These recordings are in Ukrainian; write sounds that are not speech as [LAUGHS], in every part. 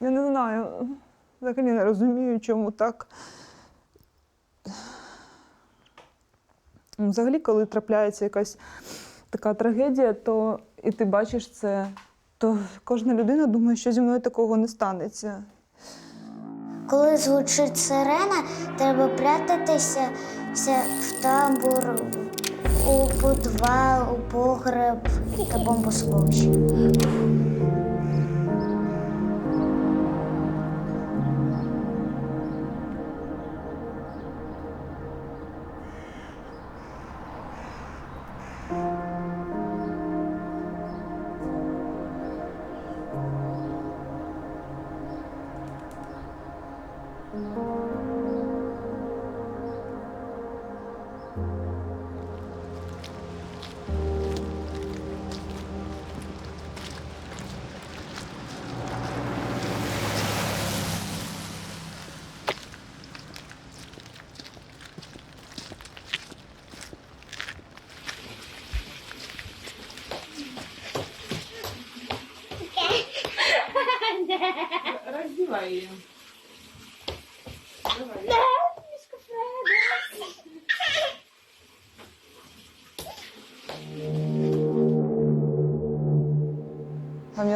Я не знаю. Взагалі не розумію, чому так. Ну, Взагалі, коли трапляється якась така трагедія, то і ти бачиш це, то кожна людина думає, що зі мною такого не станеться. Коли звучить сирена, треба прятатися в тамбур, у підвал, у погреб та бомбосховище.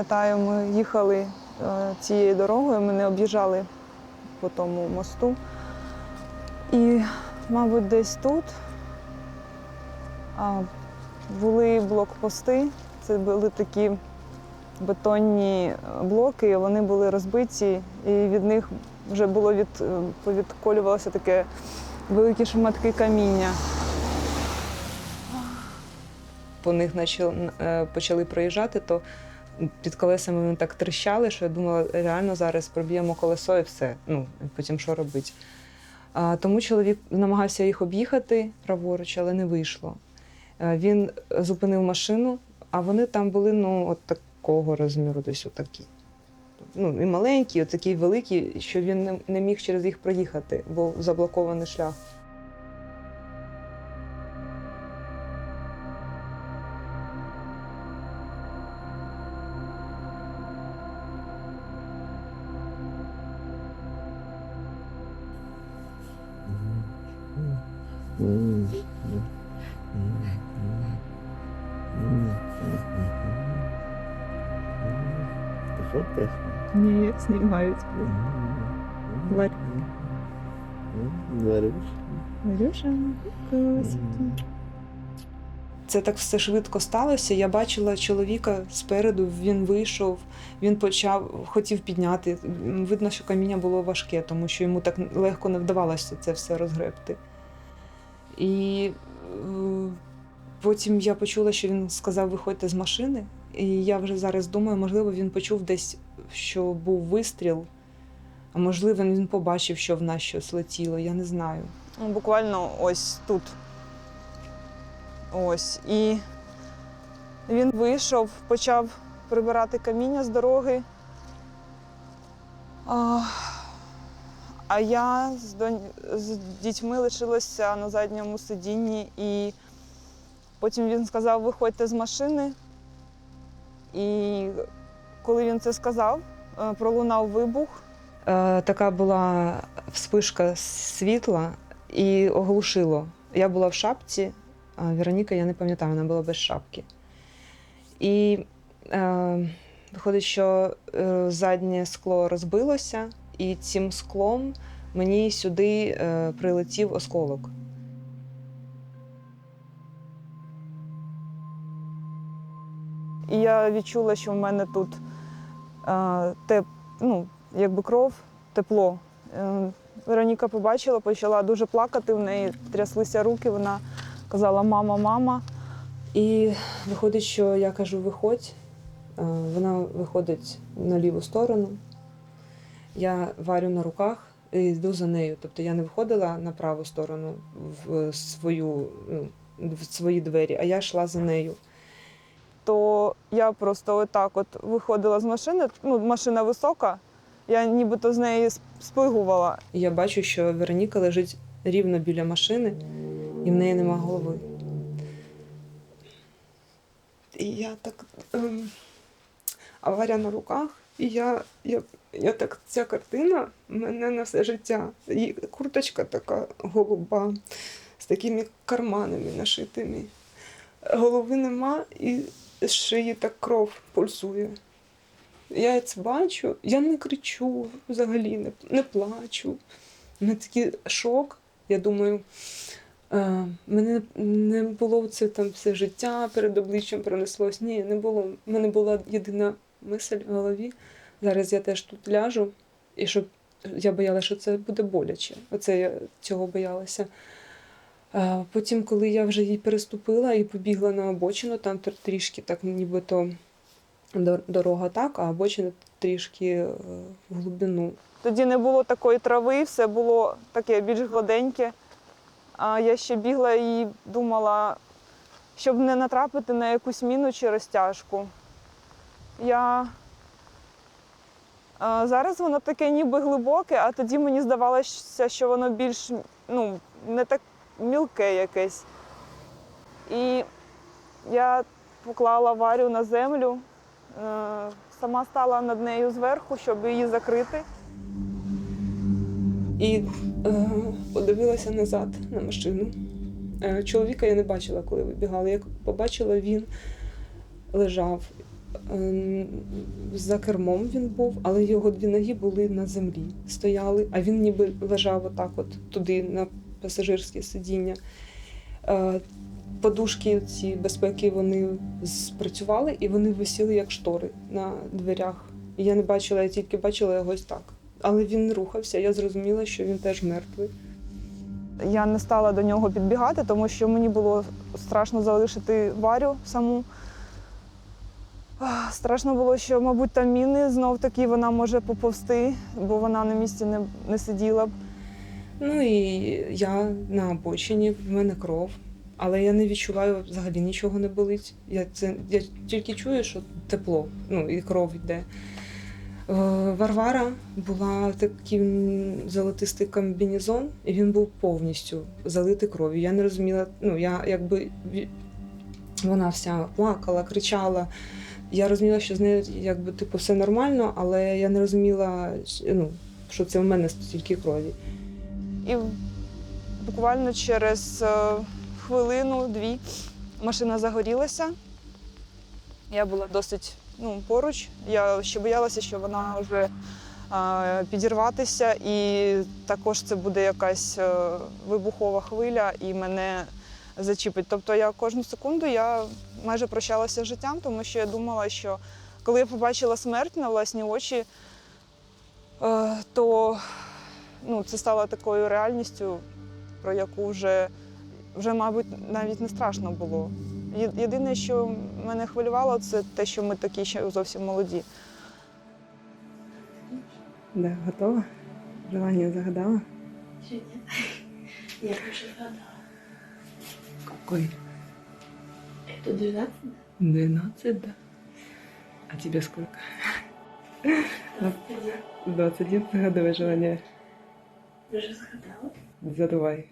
Пам'ятаю, ми їхали е, цією дорогою, ми не об'їжджали по тому мосту. І, мабуть, десь тут були блокпости. Це були такі бетонні е, блоки, вони були розбиті, і від них вже було від, е, повідколювалося таке великі шматки каміння. По них почали проїжджати, то під колесами вони так тріщали, що я думала, реально зараз проб'ємо колесо і все. Ну, і потім що робити. А, тому чоловік намагався їх об'їхати праворуч, але не вийшло. Е, Він зупинив машину, а вони там були ну, от такого розміру, десь отакі. Ну, і маленькі, от такі великі, що він не міг через їх проїхати, бо заблокований шлях. Що ти? Ні, знімають. Вариш? Це так все швидко сталося. Я бачила чоловіка спереду, він вийшов, він почав, хотів підняти. Видно, що каміння було важке, тому що йому так легко не вдавалося це все розгребти. І е, потім я почула, що він сказав, виходьте з машини. І я вже зараз думаю, можливо, він почув десь, що був вистріл, а можливо, він побачив, що в нас щось летіло, я не знаю. Ну, Буквально ось тут. Ось. І він вийшов, почав прибирати каміння з дороги. А, я з, донь... з дітьми лишилася на задньому сидінні, і потім він сказав: виходьте з машини. І коли він це сказав, е, пролунав вибух. Е, така була вспишка світла і оглушило. Я була в шапці, а Вероніка, я не пам'ятаю, вона була без шапки. І е, виходить, що е, заднє скло розбилося, і цим склом мені сюди прилетів осколок. І я відчула, що в мене тут е, теп, ну, якби кров, тепло. Е, Вероніка побачила, почала дуже плакати, в неї тряслися руки, вона казала Мама, мама. І виходить, що я кажу, виходь. Е, Вона виходить на ліву сторону. Я варю на руках і йду за нею. Тобто я не виходила на праву сторону в свою, ну, в свої двері, а я йшла за нею. То я просто отак от виходила з машини, ну, машина висока, я нібито з неї сп- спигувала. Я бачу, що Вероніка лежить рівно біля машини, і в неї нема голови. І я так. ем, а Варя на руках. І я, я, я так, ця картина мене на все життя. І курточка така голуба з такими карманами нашитими. Голови нема і з шиї так кров пульсує. Я це бачу, я не кричу взагалі, не, не плачу. У мене такий шок. Я думаю, е, мене не було це там все життя перед обличчям пронеслось. Ні, не було. У мене була єдина мисль в голові. Зараз я теж тут ляжу, і щоб я боялася, що це буде боляче. Оце я цього боялася. А потім, коли я вже її переступила і побігла на обочину, там трішки так нібито дорога так, а обочина трішки е, в глибину. Тоді не було такої трави, все було таке більш гладеньке. А я ще бігла і думала, щоб не натрапити на якусь міну чи розтяжку. Я... А зараз воно таке ніби глибоке, а тоді мені здавалося, що воно більш ну, не так мілке якесь. І я поклала варю на землю, е, сама стала над нею зверху, щоб її закрити. І е, подивилася назад на машину. Е, чоловіка я не бачила, коли вибігала. Як побачила, він лежав. Е, за кермом він був, але його дві ноги були на землі, стояли, а він ніби лежав отак, от туди, на пасажирське сидіння. Е, подушки ці безпеки вони спрацювали і вони висіли як штори на дверях. Я не бачила, я тільки бачила його ось так. Але він рухався, я зрозуміла, що він теж мертвий. Я не стала до нього підбігати, тому що мені було страшно залишити Варю саму. Страшно було, що, мабуть, там міни знов таки вона може поповзти, бо вона на місці не, не сиділа б. Ну і я на обочині, в мене кров, але я не відчуваю взагалі нічого не болить. Я, це, я тільки чую, що тепло, ну і кров йде. Е, Варвара була такий золотистий комбінезон, і він був повністю залитий кров'ю. Я не розуміла, ну я якби вона вся плакала, кричала. Я розуміла, що з нею якби типу все нормально, але я не розуміла, ну, що це в мене стільки крові. І буквально через е, хвилину-дві машина загорілася. Я була досить ну, поруч. Я ще боялася, що вона може е, підірватися, і також це буде якась е, вибухова хвиля і мене зачіпить. Тобто я кожну секунду я майже прощалася з життям, тому що я думала, що коли я побачила смерть на власні очі, то ну, це стало такою реальністю, про яку вже, вже, мабуть, навіть не страшно було. Єдине, що мене хвилювало, це те, що ми такі ще зовсім молоді. Да, готова? Желание загадала? Еще нет. Я уже гадала. Какой? Это 12? 12, да. А тебе сколько? 21 загадывай желание. Ты згадала? Задувай. Задавай.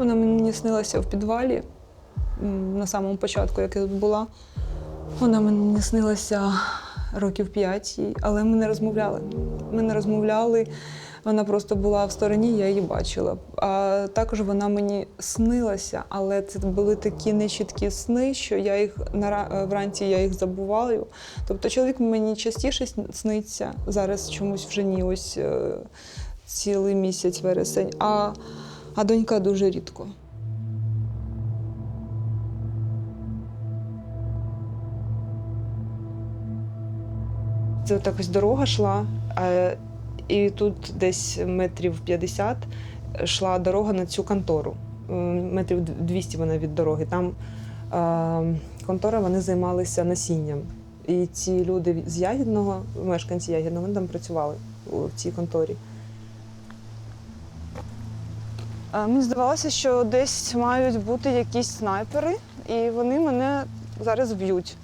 Вона мені снилася в підвалі на самому початку, як я тут була. Вона мені снилася років п'ять, але ми не розмовляли. Ми не розмовляли. Вона просто була в стороні, я її бачила. А також вона мені снилася, але це були такі нечіткі сни, що я їх нара- вранці я їх забуваю. Тобто чоловік мені частіше сниться зараз чомусь вже ні, ось е, цілий місяць вересень. А, а донька дуже рідко. Це так ось дорога йшла, е, і тут десь метрів 50 йшла дорога на цю контору. Е, Метрів 200 вона від дороги. Там е, контора вони займалися насінням. І ці люди з Ягідного, мешканці Ягідного, вони там працювали в цій конторі. Е, Мені здавалося, що десь мають бути якісь снайпери, і вони мене зараз вб'ють.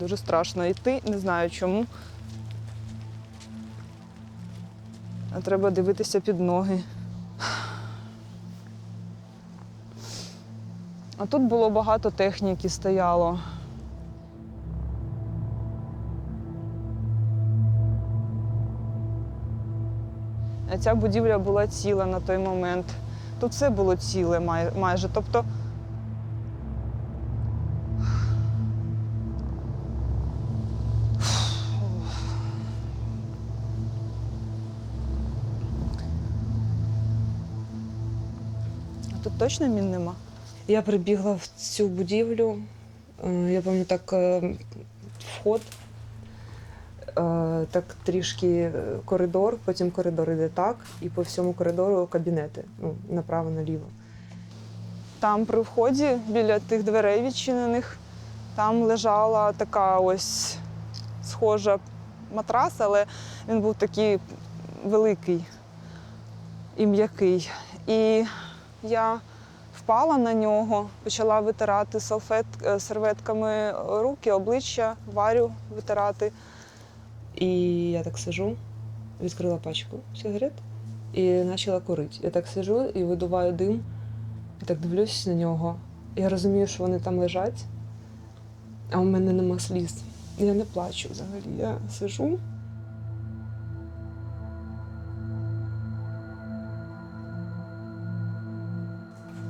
Дуже страшно йти, не знаю чому. А Треба дивитися під ноги. А тут було багато техніки стояло. А Ця будівля була ціла на той момент. Тут все було ціле май- майже. Тобто точно мін нема? Я прибігла в цю будівлю. е, Я пам'ятаю так е, вход, е, так трішки коридор, потім коридор іде так, і по всьому коридору кабінети. Ну, направо, наліво. Там при вході біля тих дверей відчинених, там лежала така ось схожа матрас, але він був такий великий і м'який. І я впала на нього, почала витирати салфет, е, серветками руки, обличчя, варю витирати. І я так сижу, відкрила пачку сигарет і почала курити. Я так сижу і видуваю дим, і так дивлюсь на нього. Я розумію, що вони там лежать, а у мене нема сліз. Я не плачу взагалі. Я сижу.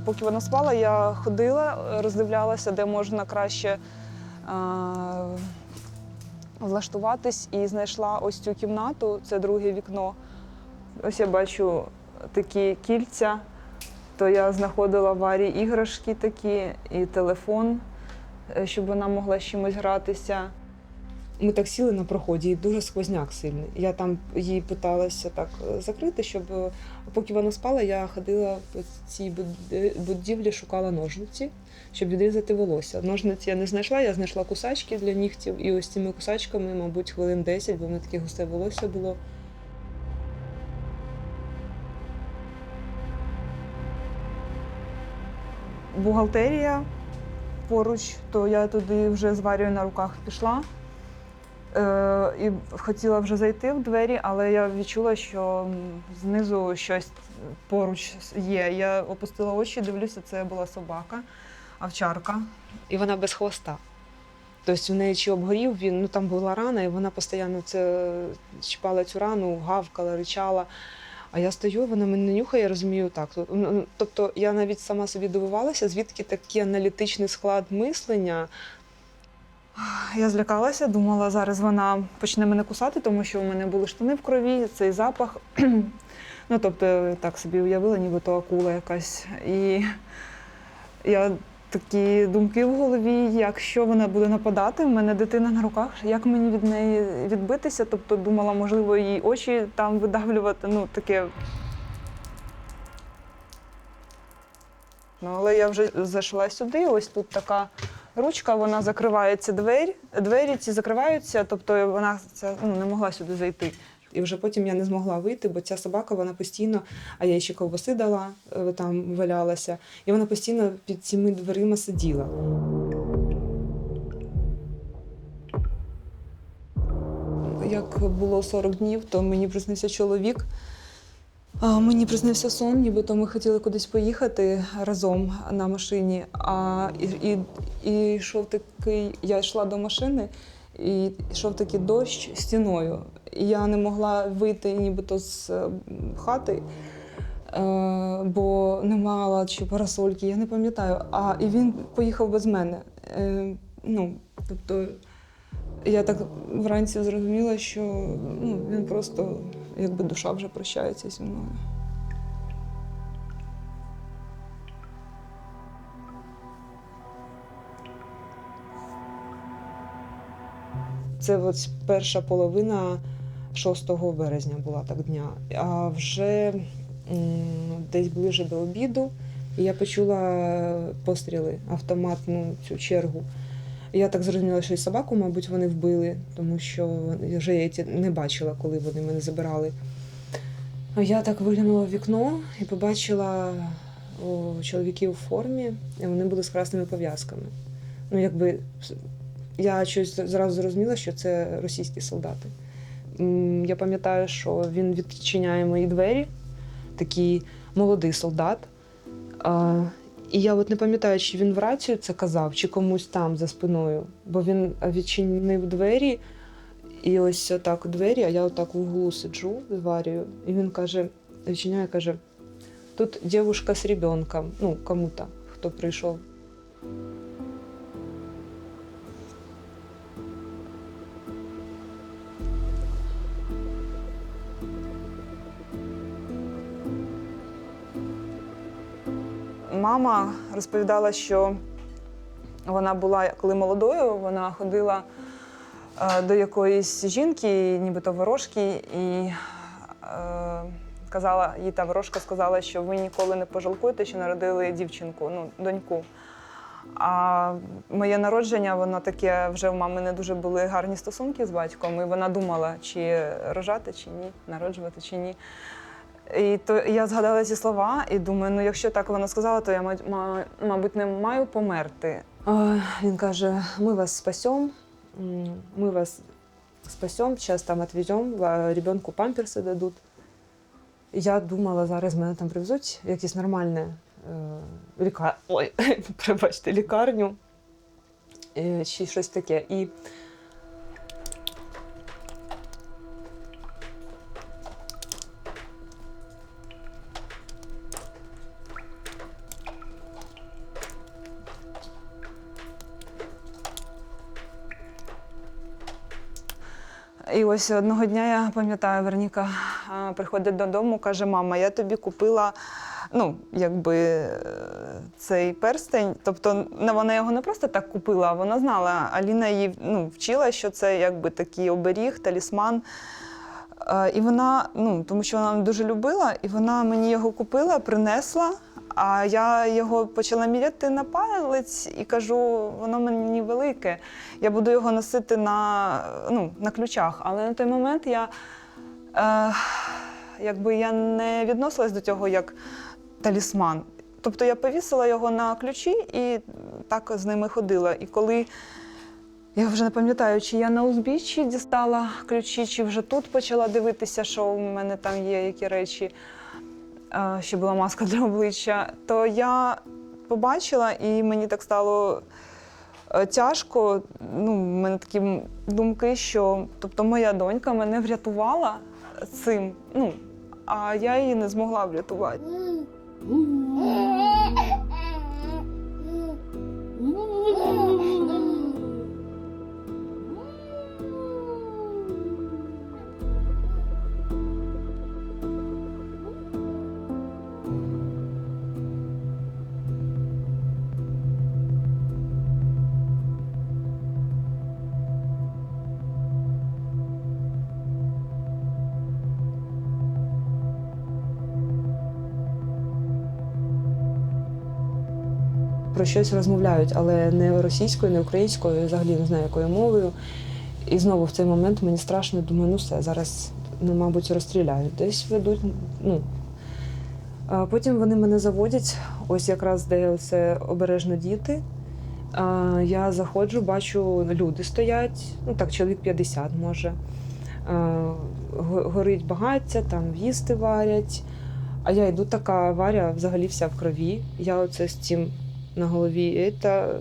Поки вона спала, я ходила, роздивлялася, де можна краще а, влаштуватись, і знайшла ось цю кімнату, це друге вікно. Ось я бачу такі кільця, то я знаходила Варі іграшки такі і телефон, е, щоб вона могла з чимось гратися. Ми так сіли на проході, і дуже сквозняк сильний. Я там її питалася так е, закрити, щоб е, поки вона спала, я ходила по цій будівлі, шукала ножниці, щоб відрізати волосся. Ножниці я не знайшла, я знайшла кусачки для нігтів, і ось цими кусачками, мабуть, хвилин 10, бо в мене таке густе волосся було. бухгалтерія поруч, то я туди вже з Варією на руках пішла. Е, і хотіла вже зайти в двері, але я відчула, що знизу щось поруч є. Я опустила очі, дивлюся, це була собака, овчарка. І вона без хвоста. Тобто в неї чи обгорів він, ну там була рана, і вона постійно це чіпала цю рану, гавкала, ричала. А я стою, вона мене нюхає, я розумію так. Ну, ну, Тобто я навіть сама собі дивувалася, звідки такий аналітичний склад мислення. Я злякалася, думала, зараз вона почне мене кусати, тому що у мене були штани в крові, цей запах. [CLEARS THROAT] ну, тобто, так собі уявила, нібито акула якась. І я такі думки в голові, якщо вона буде нападати, в мене дитина на руках, як мені від неї відбитися? Тобто думала, можливо, її очі там видавлювати. Ну, таке. Ну, але я вже зайшла сюди, ось тут така ручка, вона закривається двері, двері ці закриваються, тобто вона ця, ну, не могла сюди зайти. І вже потім я не змогла вийти, бо ця собака вона постійно, а я ще ковбаси дала, е, там валялася, і вона постійно під цими дверима сиділа. Як було 40 днів, то мені приснився чоловік. Мені приснився сон, нібито ми хотіли кудись поїхати разом на машині. А і, і, і йшов такий, я йшла до машини, і йшов такий дощ стіною. І я не могла вийти нібито з е, хати, е, бо не мала чи парасольки, я не пам'ятаю. А і він поїхав без мене. Е, ну, тобто, я так вранці зрозуміла, що ну, він просто якби душа вже прощається зі мною. Це от перша половина 6 березня була так дня. А вже десь ближе до обіду я почула постріли, автоматну цю чергу. Я так зрозуміла, що і собаку, мабуть, вони вбили, тому що вже я не бачила, коли вони мене забирали. Я так виглянула в вікно і побачила чоловіків у формі, і вони були з красними пов'язками. Ну, якби я щось зразу зрозуміла, що це російські солдати. Я пам'ятаю, що він відчиняє мої двері, такий молодий солдат. І я от не пам'ятаю, чи він в рацію це казав, чи комусь там за спиною. Бо він відчинив двері, і ось отак у двері, а я отак в углу сиджу зварюю. І він каже, відчиняє, каже: тут дівчинка з ребенком, ну, кому-то, хто прийшов. Мама розповідала, що вона була, коли молодою, вона ходила е, до якоїсь жінки, нібито ворожки, і е, казала, їй та ворожка сказала, що ви ніколи не пожалкуєте, що народили дівчинку, ну, доньку. А моє народження, воно таке, вже в мами не дуже були гарні стосунки з батьком, і вона думала, чи рожати, чи ні, народжувати, чи ні. І то я згадала ці слова і думаю, ну якщо так вона сказала, то я, ма- ма- мабуть, не маю померти. А, він каже: ми вас спасем, ми вас спасем, зараз там відвеземо, ребенку памперси дадуть. Я думала, зараз мене там привезуть в якесь нормальне е. Ой, [LAUGHS] пробачте, лікарню е, чи щось таке. І І ось одного дня я пам'ятаю, Верніка приходить додому, каже: мама, я тобі купила. Ну, якби е, цей перстень, тобто вона його не просто так купила, вона знала. Аліна її ну, вчила, що це якби такий оберіг, талісман. Е, І вона, ну тому що вона дуже любила, і вона мені його купила, принесла. А я його почала міряти на палець і кажу, воно мені велике. Я буду його носити на, ну, на ключах. Але на той момент я, е, якби я не відносилась до цього як талісман. Тобто я повісила його на ключі і так з ними ходила. І коли я вже не пам'ятаю, чи я на узбіччі дістала ключі, чи вже тут почала дивитися, що у мене там є які речі, ще була маска для обличчя, то я побачила і мені так стало е, тяжко. Ну, в мене такі думки, що тобто моя донька мене врятувала цим, ну, а я її не змогла врятувати. Про щось розмовляють, але не російською, не українською, взагалі не знаю якою мовою. І знову в цей момент мені страшно, думаю, ну все, зараз, ну, мабуть, розстріляють. Десь ведуть. Ну. А потім вони мене заводять, ось якраз де це обережно діти. А, я заходжу, бачу, люди стоять, ну так, чоловік 50 може. А, горить багаття, там їсти варять. А я йду така варя взагалі вся в крові. Я оце з цим на голові. Це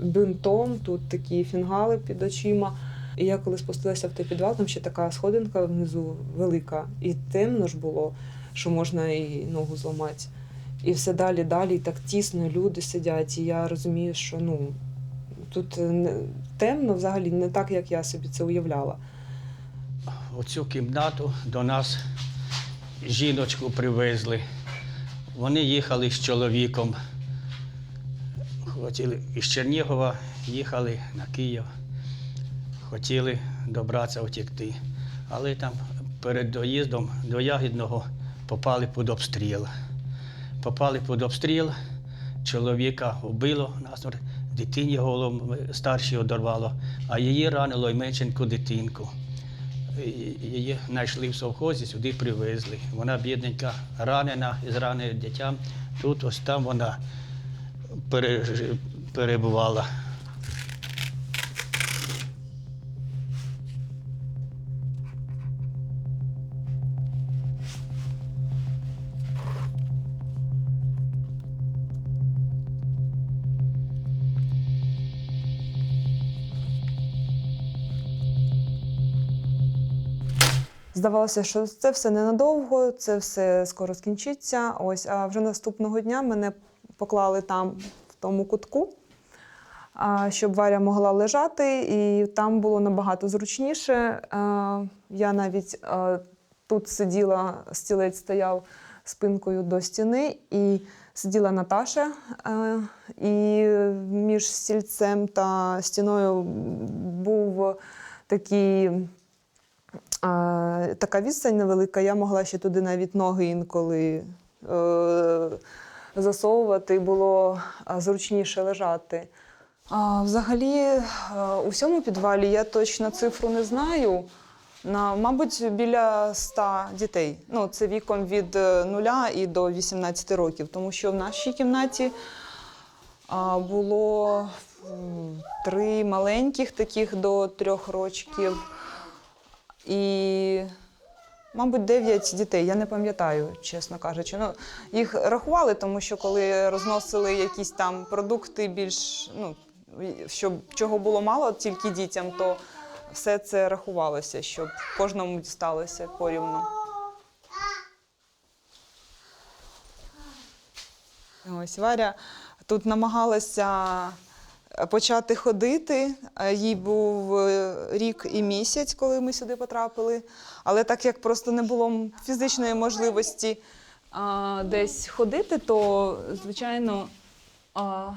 бинтом, тут такі фінгали під очима. І я коли спустилася в той підвал, там ще така сходинка внизу велика, і темно ж було, що можна і ногу зламати. І все далі, далі, і так тісно, люди сидять. І я розумію, що ну тут темно взагалі не так, як я собі це уявляла. У цю кімнату до нас жіночку привезли. Вони їхали з чоловіком. Хотіли із Чернігова їхали на Київ. Хотіли добратися втекти. Але там перед доїздом до Ягідного попали під обстріл. Попали під обстріл, чоловіка вбило, нас дитині голову старшій одорвало, а її ранило й меншеньку дитинку. Її знайшли в совхозі, сюди привезли. Вона бідненька, ранена з раненим. Тут ось там вона перебувала. Здавалося, що це все ненадовго, це все скоро скінчиться. Ось а вже наступного дня мене поклали там, в тому кутку, щоб Варя могла лежати, і там було набагато зручніше. Я навіть тут сиділа, стілець стояв спинкою до стіни, і сиділа Наташа, е, і між стільцем та стіною був такий, е, така відстань невелика. Я могла ще туди навіть ноги інколи е, засовувати, було е, зручніше лежати. А, взагалі, е, у всьому підвалі я точно цифру не знаю. На, мабуть, біля 100 дітей. Ну, це віком від 0 і до 18 років, тому що в нашій кімнаті було три маленьких, таких до трьох років, і, мабуть, 9 дітей. Я не пам'ятаю, чесно кажучи. Ну, їх рахували, тому що коли розносили якісь там продукти більш, ну, щоб чого було мало тільки дітям, то все це рахувалося, щоб кожному дісталося порівну. Ось Варя тут намагалася почати ходити. Е, Їй був е, рік і місяць, коли ми сюди потрапили. Але так як просто не було фізичної можливості а, десь ходити, то звичайно. А,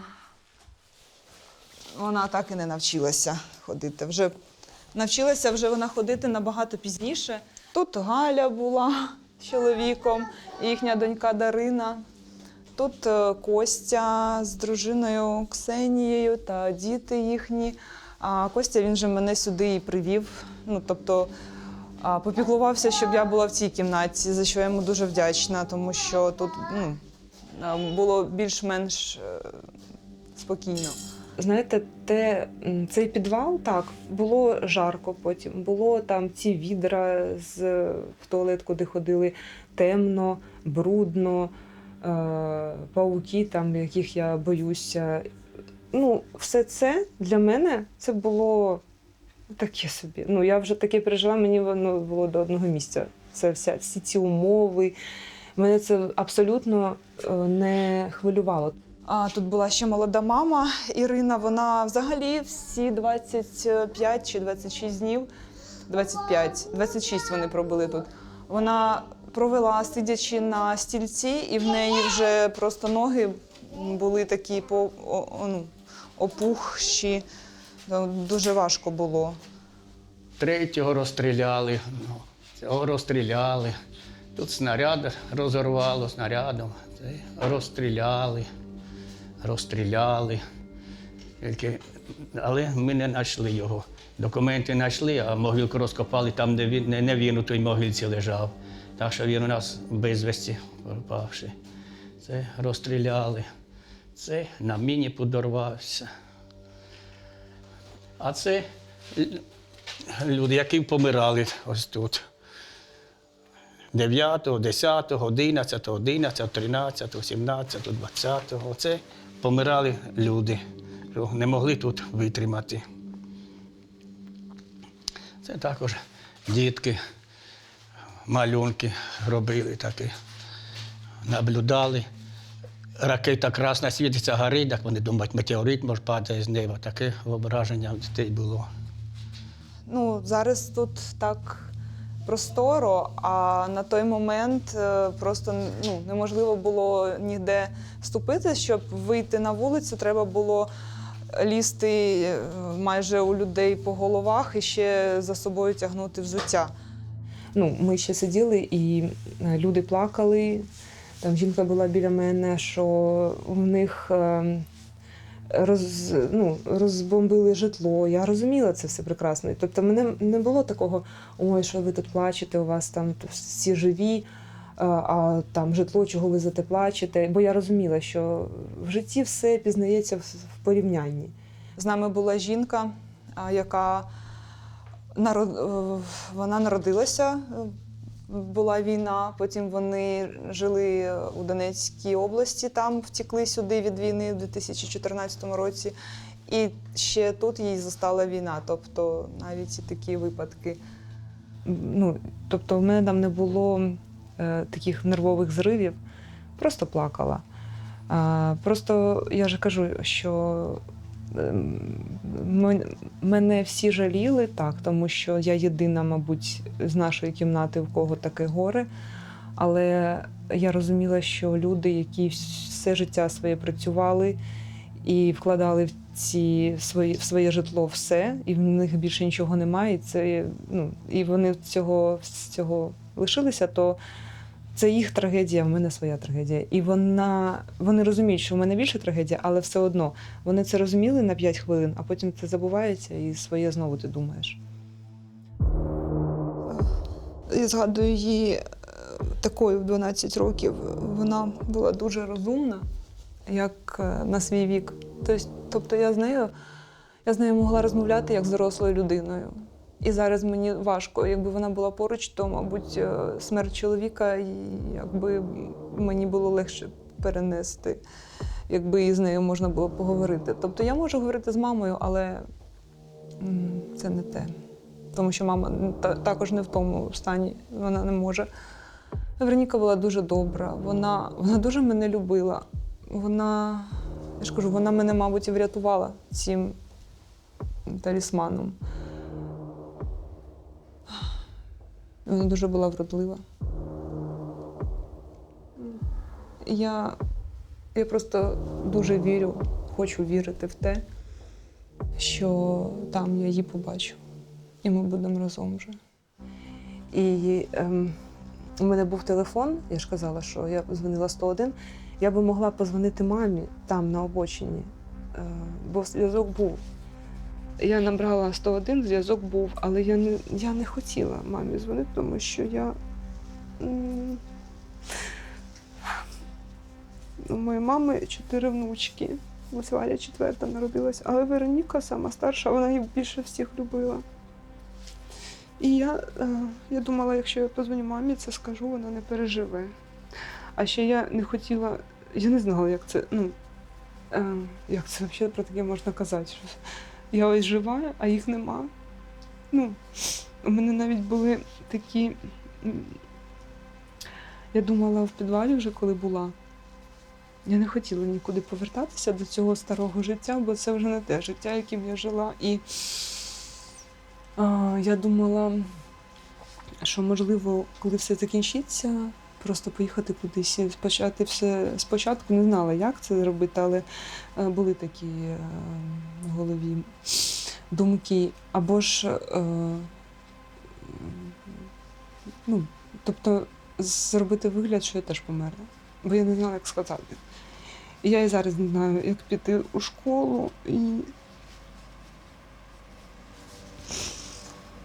вона так і не навчилася ходити. Вже навчилася вже вона ходити набагато пізніше. Тут Галя була з чоловіком, їхня донька Дарина. Тут е, Костя з дружиною Ксенією та діти їхні. А Костя він же мене сюди і привів. Ну, тобто попіклувався, щоб я була в цій кімнаті, за що я йому дуже вдячна, тому що тут ну, було більш-менш е, спокійно. Знаєте, те, цей підвал так було жарко потім. Було там ці відра з в туалет, куди ходили темно, брудно, пауки, там, яких я боюся. Ну, все це для мене це було таке собі. Ну, я вже таке пережила, мені воно було до одного місця. Це вся, всі ці умови. Мене це абсолютно е, не хвилювало. А тут була ще молода мама Ірина. Вона взагалі всі 25 чи 26 днів, 25, 26 вони пробули тут. Вона провела, сидячи на стільці, і в неї вже просто ноги були такі по, ну, опухші. Ну, Дуже важко було. Третього розстріляли, ну, цього розстріляли. Тут снаряд розорвало снарядом. Розстріляли, розстріляли. Тільки, але ми не знайшли його. Документи знайшли, а могилку розкопали там, де він, не він у той могилці лежав. Так що він у нас безвісті пропавший. Це розстріляли. Це на міні подорвався. А це люди, які помирали ось тут. 9, 10, 11, 11, 13, 17, 20. Оце помирали люди, що не могли тут витримати. Це також дітки, малюнки робили такі, наблюдали. Ракета красна світиться, горить, так вони думають, метеорит може падає з неба. Таке вображення в дітей було. Ну, зараз тут так просторо, а на той момент е, просто ну, неможливо було ніде ступити, щоб вийти на вулицю, треба було лізти е, майже у людей по головах і ще за собою тягнути взуття. Ну, ми ще сиділи, і е, люди плакали. Там жінка була біля мене, що в них е, роз, ну, розбомбили житло. Я розуміла це все прекрасно. Тобто мене не було такого, ой, що ви тут плачете, у вас там всі живі, а, а там житло, чого ви за те плачете. Бо я розуміла, що в житті все пізнається в, порівнянні. З нами була жінка, яка е, вона народилася, е, була війна. Потім вони жили у Донецькій області, там втекли сюди від війни в 2014 році. І ще тут її застала війна. Тобто навіть і такі випадки ну, тобто, в мене там не було е, таких нервових зривів, просто плакала. А, просто я ж кажу, що мене всі жаліли так, тому що я єдина, мабуть, з нашої кімнати, в кого таке горе. Але я розуміла, що люди, які все життя своє працювали і вкладали в ці в своє житло все, і в них більше нічого немає. І це ну і вони цього цього лишилися, то це їх трагедія, в мене своя трагедія. І вона вони розуміють, що в мене більше трагедія, але все одно вони це розуміли на 5 хвилин, а потім це забувається, і своє знову ти думаєш. Я згадую її е, такою в 12 років. Вона була дуже розумна. як е, на свій вік. Тобто, тобто я з нею, я з нею могла розмовляти як з дорослою людиною. І зараз мені важко. Якби вона була поруч, то, мабуть, е, смерть чоловіка, і якби мені було легше перенести, якби і з нею можна було поговорити. Тобто я можу говорити з мамою, але це не те. Тому що мама також не в тому стані, вона не може. Вероніка була дуже добра, вона, вона дуже мене любила. Вона, я ж кажу, вона мене, мабуть, і врятувала цим талісманом. Вона дуже була вродлива. Я, я просто дуже вірю, хочу вірити в те, що там я її побачу, і ми будемо разом вже. І ем, у мене був телефон, я ж казала, що я дзвонила 101. Я би могла позвонити мамі там на обочині, е, бо зв'язок був. Я набрала 101, зв'язок був, але я не, я не хотіла мамі дзвонити, тому що я. У моєї мами чотири внучки. Ось Валя четверта народилась, але Вероніка, сама старша, вона її більше всіх любила. І я, е, я думала, якщо я позвоню мамі, це скажу, вона не переживе. А ще я не хотіла, я не знала, як це, ну, е, як це взагалі про таке можна казати. Я ось жива, а їх нема. Ну, у мене навіть були такі. Я думала в підвалі вже коли була. Я не хотіла нікуди повертатися до цього старого життя, бо це вже не те життя, яким я жила. І а, я думала, що можливо, коли все закінчиться, просто поїхати кудись і почати все спочатку. Не знала, як це зробити, але е, були такі е, в голові думки. Або ж, е, ну, тобто, зробити вигляд, що я теж померла. Бо я не знала, як сказати. Я і зараз не знаю, як піти у школу і.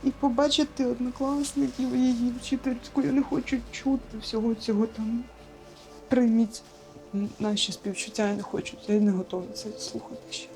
І побачити однокласників, її вчительську, я не хочу чути всього цього там. Прийміть наші співчуття, я не хочу, я не готова це слухати ще.